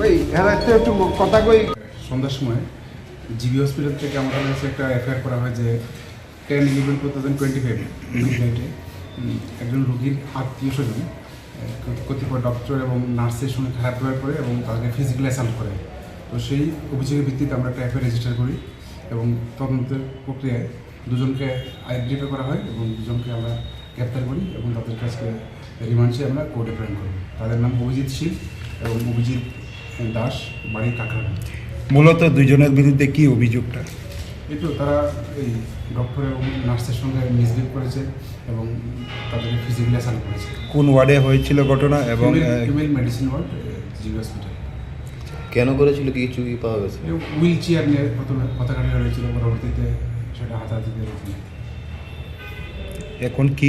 ওই সন্ধ্যার সময় জিবি হসপিটাল থেকে আমাদের কাছে একটা এফআইআর করা হয় যে ten eleven two thousand twenty five একজন রোগীর আত্মীয় স্বজন কতিপয় ডক্টর এবং নার্সের সঙ্গে খারাপ ব্যবহার করে এবং তাদেরকে ফিজিক্যাল অ্যাসাল্ট করে। তো সেই অভিযোগের ভিত্তিতে আমরা একটা এফআইআর রেজিস্টার করি এবং তদন্তের প্রক্রিয়ায় দুজনকে আইডেন্টিফাই করা হয় এবং দুজনকে আমরা গ্রেপ্তার করি এবং তাদের কাছে রিমান্ড আমরা কোর্টে প্রেরণ করি। তাদের নাম অভিজিৎ সিং এবং অভিজিৎ দাস বাড়ির কাকরান মূলত দুজনের বিরুদ্ধে কি অভিযোগটা? এই তো তারা এই ডক্টর এবং নার্সের সঙ্গে মিসবিহেভ করেছে এবং তাদেরকে ফিজিক্যালি অ্যাসাল্ট করেছে। কোন ওয়ার্ডে হয়েছিল ঘটনা এবং female medicine ward GB hospital কেন করেছিল? কি কিছু কি পাওয়া গেছে? হুইল চেয়ার নিয়ে প্রথমে কথা কাটাকাটি হয়েছিল পরবর্তীতে সেটা হাতাহাতিতে এখন কি